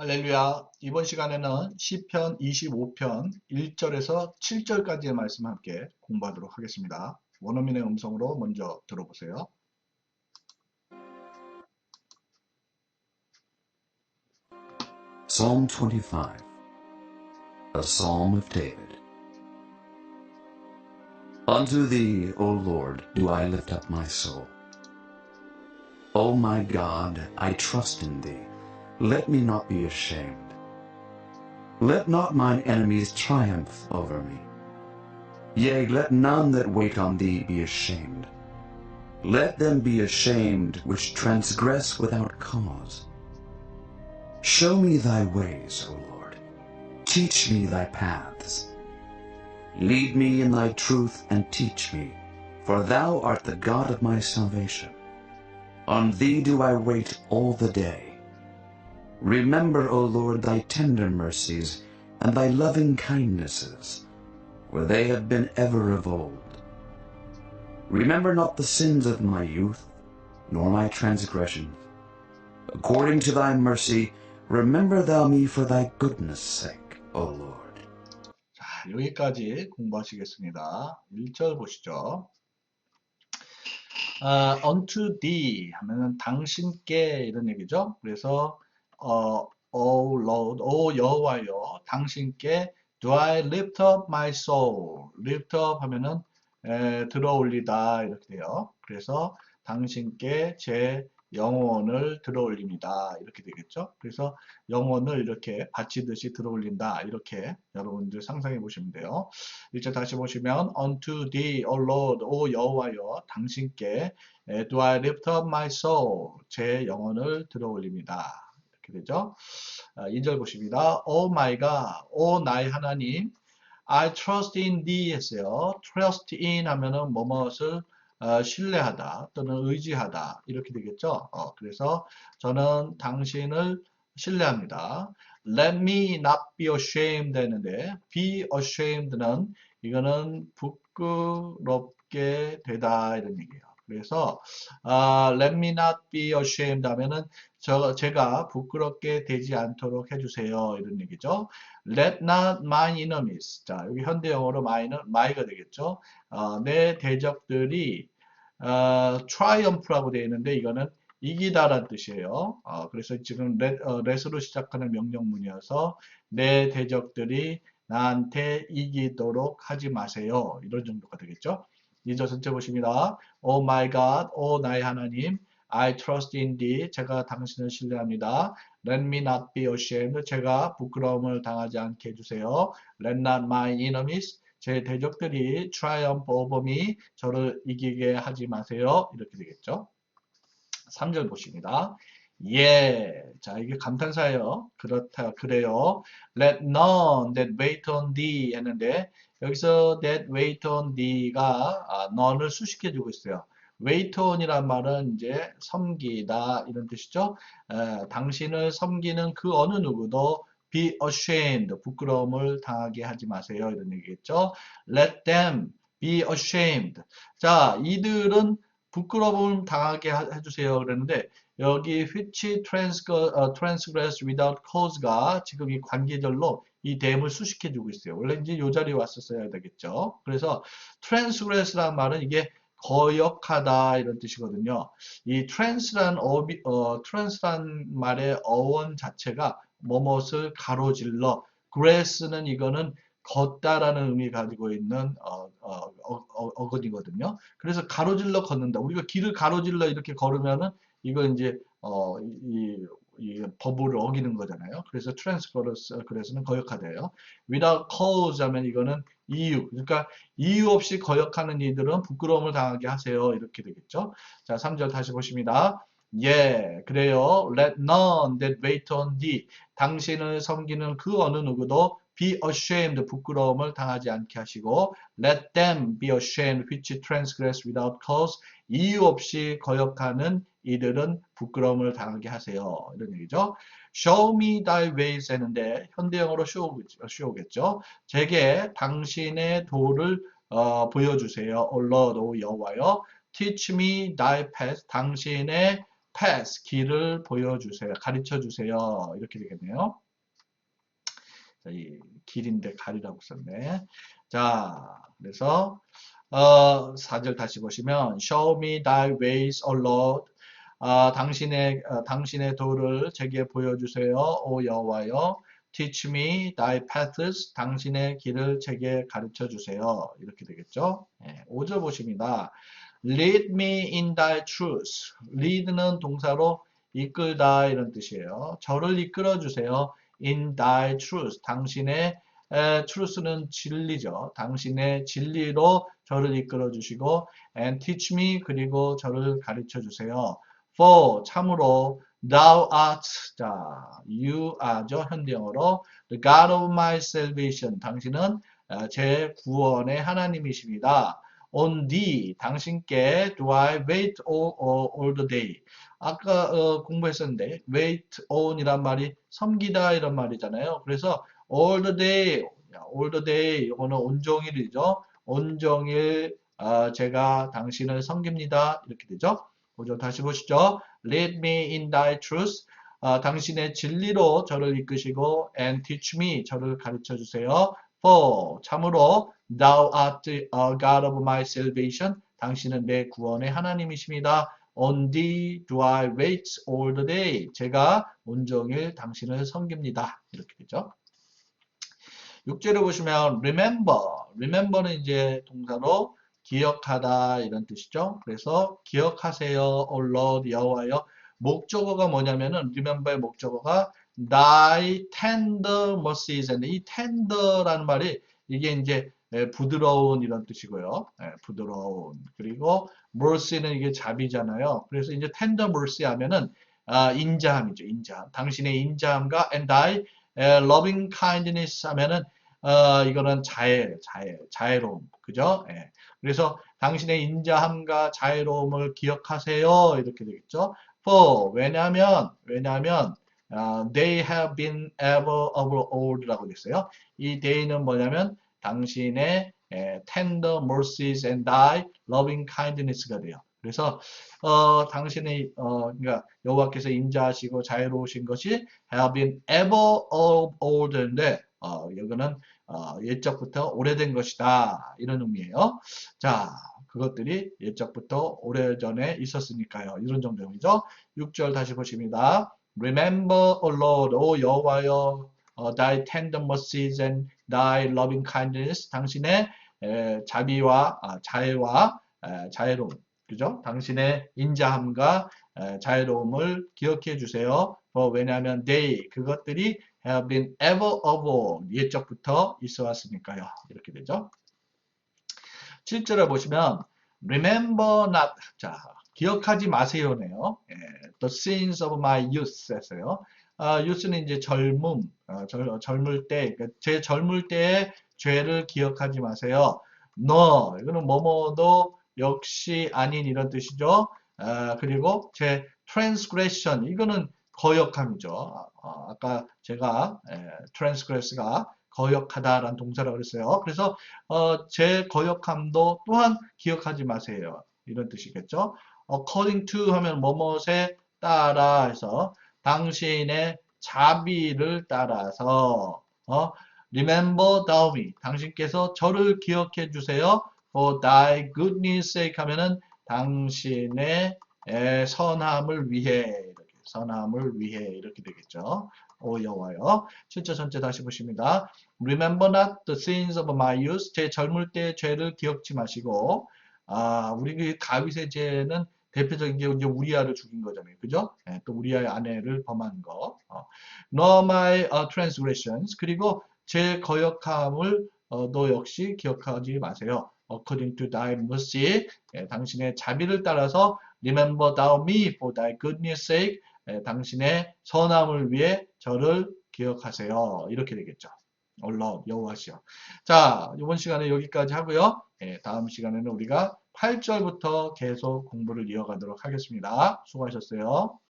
할렐루야. 이번 시간에는 시편 25편 1절에서 7절까지의 말씀 함께 공부하도록 하겠습니다. 원어민의 음성으로 먼저 들어보세요. Psalm 25 A Psalm of David Unto thee, O Lord, do I lift up my soul. O my God, I trust in thee. Let me not be ashamed. Let not mine enemies triumph over me. Yea, let none that wait on thee be ashamed. Let them be ashamed which transgress without cause. Show me thy ways, O Lord. Teach me thy paths. Lead me in thy truth and teach me, for thou art the God of my salvation. On thee do I wait all the day. Remember, O Lord, thy tender mercies and thy loving kindnesses, for they have been ever of old. Remember not the sins of my youth, nor my transgressions. According to thy mercy, remember thou me for thy goodness' sake, O Lord. 자, 여기까지 공부하시겠습니다. 1절 보시죠. 아, unto thee 하면은 당신께 이런 얘기죠. 그래서 어, O Lord, O 여호와여, 당신께 do I lift up my soul. lift up 하면은 에, 들어 올리다 이렇게 돼요. 그래서 당신께 제 영혼을 들어 올립니다. 이렇게 되겠죠. 그래서 영혼을 이렇게 바치듯이 들어 올린다. 이렇게 여러분들 상상해 보시면 돼요. 이제 다시 보시면 unto thee, O Lord, O 여호와여, 당신께 에, do I lift up my soul. 제 영혼을 들어 올립니다. 이렇게 되죠. 아, 2절 보십니다. Oh my God, 오 나의 하나님, I trust in thee 했어요. trust in 하면은 뭐뭇을 어, 신뢰하다 또는 의지하다 이렇게 되겠죠. 어, 그래서 저는 당신을 신뢰합니다. Let me not be ashamed 되는데 be ashamed는 이거는 부끄럽게 되다 이런 얘기예요. 그래서 아, let me not be ashamed 하면은 저 제가 부끄럽게 되지 않도록 해주세요 이런 얘기죠. Let not my enemies 자 여기 현대 영어로 my는 my가 되겠죠. 어, 내 대적들이 어, triumph라고 되어 있는데 이거는 이기다란 뜻이에요. 어, 그래서 지금 let, 어, let으로 시작하는 명령문이어서 내 대적들이 나한테 이기도록 하지 마세요. 이런 정도가 되겠죠. 2절 전체 보십니다. Oh my God, 오 나의 하나님, I trust in thee. 제가 당신을 신뢰합니다. Let me not be ashamed. 제가 부끄러움을 당하지 않게 해주세요. Let not my enemies. 제 대적들이 triumph over me. 저를 이기게 하지 마세요. 이렇게 되겠죠. 3절 보십니다. 예. 자, 이게 감탄사예요. 그렇다, 그래요. Let none that wait on thee 했는데, 여기서 that wait on thee가 아, none을 수식해주고 있어요. On이란 말은 이제 섬기다 이런 뜻이죠. 에, 당신을 섬기는 그 어느 누구도 be ashamed 부끄러움을 당하게 하지 마세요 이런 얘기겠죠. Let them be ashamed. 자, 이들은 부끄러움을 당하게 하- 해주세요 그랬는데 여기 which transgress, 어, transgress without cause가 지금 이 관계절로 이 댐을 수식해주고 있어요. 원래 이제 이 자리에 왔었어야 되겠죠. 그래서 transgress라는 말은 이게 거역하다 이런 뜻이거든요. 이 trans란 어비, 어, trans란 말의 어원 자체가 뭐뭇을 가로질러 grass는 이거는 걷다라는 의미 가지고 있는 어, 어, 어, 어근이거든요. 그래서 가로질러 걷는다. 우리가 길을 가로질러 이렇게 걸으면은 이거 이제 어, 이, 이 법을 어기는 거잖아요. 그래서 transgress는 거역하대요. without cause 하면 이거는 이유. 그러니까 이유 없이 거역하는 이들은 부끄러움을 당하게 하세요. 이렇게 되겠죠. 자, 3절 다시 보십니다. 예, 그래요. Let none that wait on thee. 당신을 섬기는 그 어느 누구도 be ashamed. 부끄러움을 당하지 않게 하시고 let them be ashamed which transgress without cause. 이유 없이 거역하는 이들은 부끄러움을 당하게 하세요. 이런 얘기죠. Show me thy ways 했는데 show, show겠죠. 제게 당신의 도를 어, 보여주세요. O Lord, 오 여호와여. Teach me thy path. 당신의 pass 길을 보여주세요. 가르쳐 주세요. 이렇게 되겠네요. 자, 이 길인데 가리라고 썼네. 자, 그래서 어, 4절 다시 보시면 Show me thy ways, O Lord. 아, 당신의 어, 당신의 도를 제게 보여주세요, 오 여호와여. Teach me thy paths. 당신의 길을 제게 가르쳐 주세요. 이렇게 되겠죠? 예, 5절 보십니다. Lead me in thy truth. lead는 동사로 이끌다 이런 뜻이에요. 저를 이끌어 주세요. in thy truth. 당신의 에, truth는 진리죠. 당신의 진리로 저를 이끌어 주시고 and teach me 그리고 저를 가르쳐 주세요. For 참으로 thou art 자 you are죠 현대영어로 the God of my salvation 당신은 어, 제 구원의 하나님이십니다. on thee 당신께 do I wait all, all, all the day 아까 어, 공부했었는데 wait on이란 말이 섬기다 이런 말이잖아요. 그래서 all the day all the day 이거는 온종일이죠. 온종일 어, 제가 당신을 섬깁니다. 이렇게 되죠. 보죠. 다시 보시죠. Lead me in thy truth. 아, 당신의 진리로 저를 이끄시고 and teach me 저를 가르쳐 주세요. For 참으로 thou art a God of my salvation. 당신은 내 구원의 하나님이십니다. On thee do I wait all the day. 제가 온종일 당신을 섬깁니다. 이렇게 되죠. 6절을 보시면 remember. remember는 이제 동사로 기억하다 이런 뜻이죠. 그래서 기억하세요. O Lord 여호와여. 목적어가 뭐냐면은 remember의 목적어가 thy tender mercies and 이 tender라는 말이 이게 이제 예, 부드러운 이런 뜻이고요. 예, 부드러운. 그리고 mercy는 이게 자비잖아요. 그래서 이제 tender mercy 하면은 아, 인자함이죠. 인자함. 당신의 인자함과 and thy 에, loving kindness 하면은 어, 이거는 자애, 자애, 자애로움. 그죠? 예. 그래서 당신의 인자함과 자애로움을 기억하세요. 이렇게 되겠죠. For 왜냐하면 왜냐하면 어, they have been ever of old라고 됐어요. 이 they는 뭐냐면 당신의 에, tender mercies and thy loving kindness가 돼요. 그래서 어, 당신의 어, 그러니까 여호와께서 인자하시고 자애로우신 것이 have been ever of old인데 어, 여기는 어, 옛적부터 오래된 것이다 이런 의미예요. 자, 그것들이 옛적부터 오래전에 있었으니까요. 이런 정도이죠. 6절 다시 보십니다. Remember, O Lord, O 여호와여, 어, thy tender mercies and thy loving kindness, 당신의 에, 자비와 아, 자애와 에, 자애로움, 그죠? 당신의 인자함과 에, 자애로움을 기억해 주세요. 어, 왜냐하면 they 그것들이 have been ever of 옛적부터 있어 왔으니까요. 이렇게 되죠. 7절을 보시면 remember not 자 기억하지 마세요네요. 예, the sins of my youth 했어요. 아, youth는 이제 젊음, 어, 젊, 젊을 때, 그러니까 제 젊을 때의 죄를 기억하지 마세요. no 이거는 뭐뭐도 역시 아닌 이런 뜻이죠. 아, 그리고 제 transgression 이거는 거역함이죠. 아, 아까 제가 에, transgress가 거역하다라는 동사라고 그랬어요. 그래서 어, 제 거역함도 또한 기억하지 마세요. 이런 뜻이겠죠. according to 하면 뭐뭇에 따라 해서 당신의 자비를 따라서 어, remember thou me 당신께서 저를 기억해 주세요. for thy goodness sake 하면은 당신의 에, 선함을 위해 선함을 위해 이렇게 되겠죠. 오 여호와여. 7절 전체 다시 보십니다. Remember not the sins of my youth. 제 젊을 때의 죄를 기억지 마시고 아 우리 그 다윗의 죄는 대표적인 게 이제 우리아를 죽인 거잖아요. 그죠? 예, 또 우리아의 아내를 범한 거. 어. Nor my uh, transgressions. 그리고 제 거역함을 어, 너 역시 기억하지 마세요. According to thy mercy. 예, 당신의 자비를 따라서 Remember thou me for thy goodness sake. 예, 당신의 선함을 위해 저를 기억하세요. 이렇게 되겠죠. 얼러 여호와시여. 자, 이번 시간에 여기까지 하고요. 예, 다음 시간에는 우리가 8절부터 계속 공부를 이어가도록 하겠습니다. 수고하셨어요.